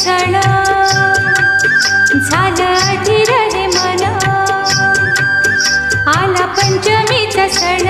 क्षण झालं अधिर हे मन. आला पंचमीचा सण.